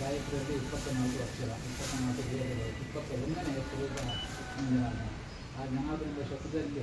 ಗಾಯಕರಲ್ಲಿ ಇಪ್ಪತ್ತ ನಾಲ್ಕು ಅಕ್ಷರ ಇಪ್ಪತ್ತ ನಾಲ್ಕು ವೇದಗಳು ಇಪ್ಪತ್ತ ಒಂದನೇ ಸ್ವರೂಪ ಆ ಜ್ಞಾನದಿಂದ ಶಬ್ದದಲ್ಲಿ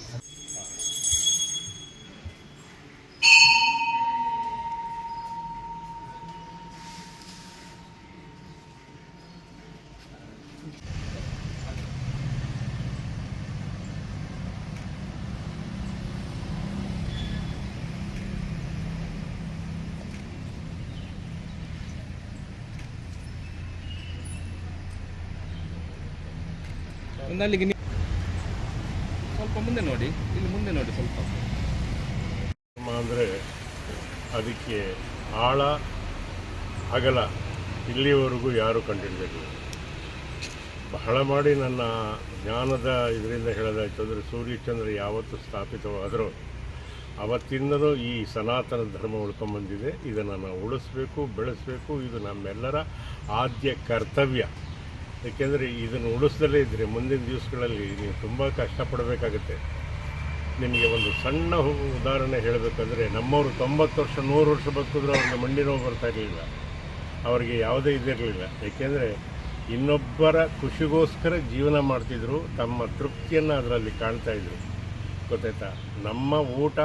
ಒಂದು ಅಲ್ಲಿಗೆ ಸ್ವಲ್ಪ ಮುಂದೆ ನೋಡಿ, ಇಲ್ಲಿ ಮುಂದೆ ನೋಡಿ ಸ್ವಲ್ಪ. ಅಂದರೆ ಅದಕ್ಕೆ ಆಳ ಅಗಲ ಇಲ್ಲಿವರೆಗೂ ಯಾರೂ ಕಂಡಿಡಬೇಕು ಬಹಳ ಮಾಡಿ ನನ್ನ ಜ್ಞಾನದ ಇದರಿಂದ ಹೇಳೋದಾಯ್ತು ಅಂದರೆ ಸೂರ್ಯಚಂದ್ರ ಯಾವತ್ತು ಸ್ಥಾಪಿತವಾದರೂ ಅವತ್ತಿಂದಲೂ ಈ ಸನಾತನ ಧರ್ಮ ಉಳ್ಕೊಂಬಂದಿದೆ. ಇದನ್ನು ನಾವು ಉಳಿಸ್ಬೇಕು, ಬೆಳೆಸಬೇಕು. ಇದು ನಮ್ಮೆಲ್ಲರ ಆದ್ಯ ಕರ್ತವ್ಯ. ಏಕೆಂದರೆ ಇದನ್ನು ಉಳಿಸ್ದಲೇ ಇದ್ದರೆ. ಮುಂದಿನ ದಿವಸಗಳಲ್ಲಿ ನೀವು ತುಂಬ ಕಷ್ಟಪಡಬೇಕಾಗುತ್ತೆ. ನಿಮಗೆ ಒಂದು ಸಣ್ಣ ಉದಾಹರಣೆ ಹೇಳಬೇಕಂದ್ರೆ, ನಮ್ಮವರು ತೊಂಬತ್ತು ವರ್ಷ, ನೂರು ವರ್ಷ ಬದುಕಿದ್ರು ಅವ್ರಿಗೆ ಮಂಡಿ ನೋವು ಬರ್ತಾ ಇರಲಿಲ್ಲ. ಅವರಿಗೆ ಯಾವುದೇ ಇದಿರಲಿಲ್ಲ ಏಕೆಂದರೆ ಇನ್ನೊಬ್ಬರ ಖುಷಿಗೋಸ್ಕರ ಜೀವನ ಮಾಡ್ತಿದ್ರು, ತಮ್ಮ ತೃಪ್ತಿಯನ್ನು ಅದರಲ್ಲಿ ಕಾಣ್ತಾ ಇದ್ರು. ಗೊತ್ತಾಯ್ತಾ? ನಮ್ಮ ಊಟ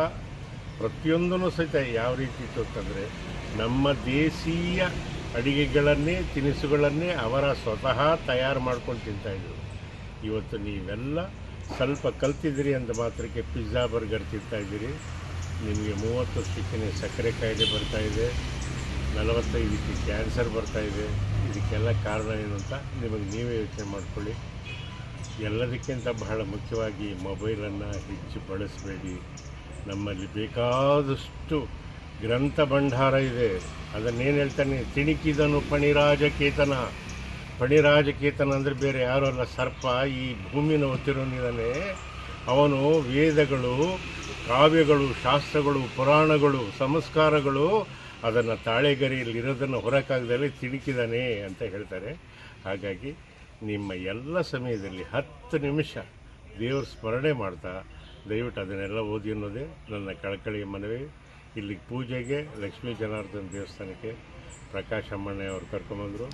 ಪ್ರತಿಯೊಂದೂ ಸಹಿತ ಯಾವ ರೀತಿ ಇತ್ತು ಅಂತಂದರೆ, ನಮ್ಮ ದೇಶೀಯ ಅಡಿಗೆಗಳನ್ನೇ, ತಿನಿಸುಗಳನ್ನೇ ಅವರ ಸ್ವತಃ ತಯಾರು ಮಾಡ್ಕೊಂಡು ತಿಂತಾಯಿದ್ರು ಇವತ್ತು ನೀವೆಲ್ಲ ಸ್ವಲ್ಪ ಕಲ್ತಿದ್ದೀರಿ ಅಂತ ಮಾತ್ರಕ್ಕೆ ಪಿಜ್ಜಾ, ಬರ್ಗರ್ ತಿಂತಾ ಇದ್ದೀರಿ. ನಿಮಗೆ ಮೂವತ್ತು ವರ್ಷಕ್ಕೆ ಸಕ್ಕರೆ ಕಾಯಿಲೆ ಬರ್ತಾ ಇದೆ. ನಲವತ್ತೈದಕ್ಕೆ ಕ್ಯಾನ್ಸರ್ ಬರ್ತಾ ಇದೆ. ಇದಕ್ಕೆಲ್ಲ ಕಾರಣ ಏನು ಅಂತ ನಿಮಗೆ ನೀವೇ ಯೋಚನೆ ಮಾಡ್ಕೊಳ್ಳಿ. ಎಲ್ಲದಕ್ಕಿಂತ ಬಹಳ ಮುಖ್ಯವಾಗಿ ಮೊಬೈಲನ್ನು ಹೆಚ್ಚು ಬಳಸಬೇಡಿ. ನಮ್ಮಲ್ಲಿ ಬೇಕಾದಷ್ಟು ಗ್ರಂಥ ಭಂಡಾರ ಇದೆ. ಅದನ್ನೇನು ಹೇಳ್ತಾನೆ? ತಿಣಿಕಿದನು ಪಣಿರಾಜಕೇತನ ಪಣಿರಾಜಕೇತನ ಅಂದರೆ ಬೇರೆ ಯಾರೂ ಅಲ್ಲ. ಸರ್ಪ ಈ ಭೂಮಿನ ಹೊತ್ತಿರೋನಿದ್ದಾನೆ ಅವನು ವೇದಗಳು, ಕಾವ್ಯಗಳು, ಶಾಸ್ತ್ರಗಳು, ಪುರಾಣಗಳು, ಸಂಸ್ಕಾರಗಳು ಅದನ್ನು ತಾಳೆಗರಿಯಲ್ಲಿ ಇರೋದನ್ನು ಹೊರಕಾಗದಲ್ಲಿ ತಿಣಿಕಿದಾನೆ ಅಂತ ಹೇಳ್ತಾರೆ. ಹಾಗಾಗಿ ನಿಮ್ಮ ಎಲ್ಲ ಸಮಯದಲ್ಲಿ ಹತ್ತು ನಿಮಿಷ ದೇವ್ರ ಸ್ಮರಣೆ ಮಾಡ್ತಾ ದಯವಿಟ್ಟು ಅದನ್ನೆಲ್ಲ ಓದಿ ಅನ್ನೋದೇ ನನ್ನ ಕಳಕಳಿಯ ಮನವಿ. ಇಲ್ಲಿ ಪೂಜೆಗೆ ಲಕ್ಷ್ಮೀ ಜನಾರ್ದನ ದೇವಸ್ಥಾನಕ್ಕೆ ಪ್ರಕಾಶ್ ಅಮ್ಮಣ್ಣ ಅವರು ಕರ್ಕೊಂಬಂದರು.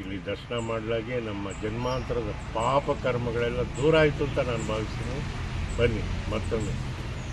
ಇಲ್ಲಿ ದರ್ಶನ ಮಾಡಲಾಗೆ ನಮ್ಮ ಜನ್ಮಾಂತರದ ಪಾಪ ಕರ್ಮಗಳೆಲ್ಲ ದೂರ ಆಯಿತು ಅಂತ ನಾನು ಭಾವಿಸ್ತೀನಿ. ಬನ್ನಿ ಮತ್ತೊಮ್ಮೆ.